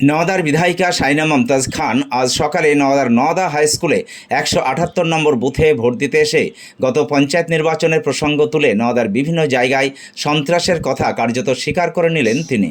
নওদার বিধায়িকা সাইনা মমতাজ খান আজ সকালে নওদার নওদা হাই স্কুলে একশো আটাত্তর নম্বর বুথে ভোট দিতে এসে গত পঞ্চায়েত নির্বাচনের প্রসঙ্গ তুলে নওদার বিভিন্ন জায়গায় সন্ত্রাসের কথা কার্যত স্বীকার করে নিলেন তিনি।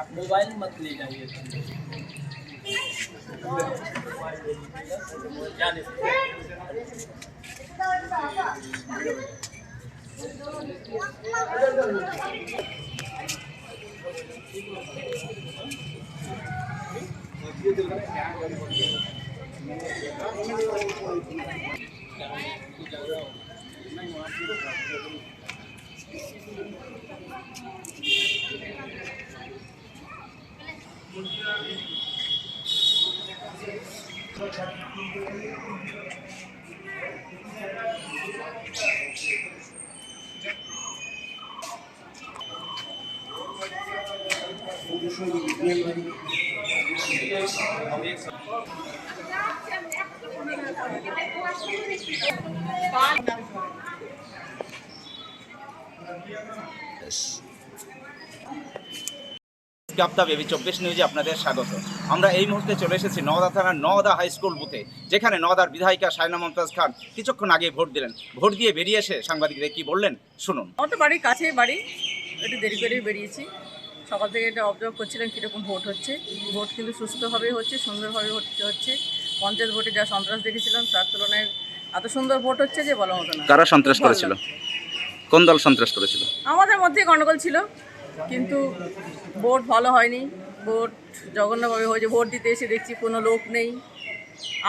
आप मोबाइल मत ले जाइए। Yes. গাপ্তা বেবি চব্বিশ নিউজে আপনাদের স্বাগত। আমরা এই মুহূর্তে চলে এসেছি নওদা থানার নওদা হাই স্কুল বুথে যেখানে নওদার বিধায়িকা সাইনা মমতাজ খান কিছুক্ষণ আগে ভোট দিলেন। ভোট দিয়ে বেরিয়ে এসে সাংবাদিকদের কি বললেন শুনুন। আমার তো বাড়ির কাছেই বাড়ি একটু দেরি করেই বেরিয়েছি। সকাল থেকে এটা অবজার্ভ করছিলাম কীরকম ভোট হচ্ছে। ভোট কিন্তু সুস্থভাবে হচ্ছে সুন্দরভাবে হচ্ছে হচ্ছে। পঞ্চায়েত ভোটে যা সন্ত্রাস দেখেছিলাম তার তুলনায় এত সুন্দর ভোট হচ্ছে যে বলার মতো না। কারা সন্ত্রাস করেছিল। কোন দল সন্ত্রাস করেছিল? আমাদের মধ্যে গণ্ডগোল ছিল। কিন্তু ভোট ভালো হয়নি। ভোট জঘন্যভাবে হয়েছে। ভোট দিতে এসে দেখছি কোনো লোক নেই।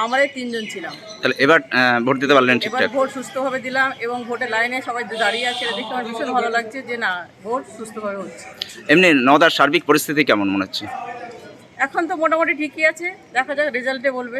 আমাদের তিনজন ছিলাম। তাহলে এবার ভোট দিতে পারলেন এবার ভোট সুস্থভাবে দিলাম এবং ভোটের লাইনে সবাই দাঁড়িয়ে আছে। এটা দেখে আমার ভীষণ ভালো লাগছে যে না ভোট সুস্থভাবে হচ্ছে। এমনি নওদার সার্বিক পরিস্থিতি কেমন মনে হচ্ছে? এখন তো মোটামুটি ঠিকই আছে। দেখা যাক রেজাল্টে বলবে।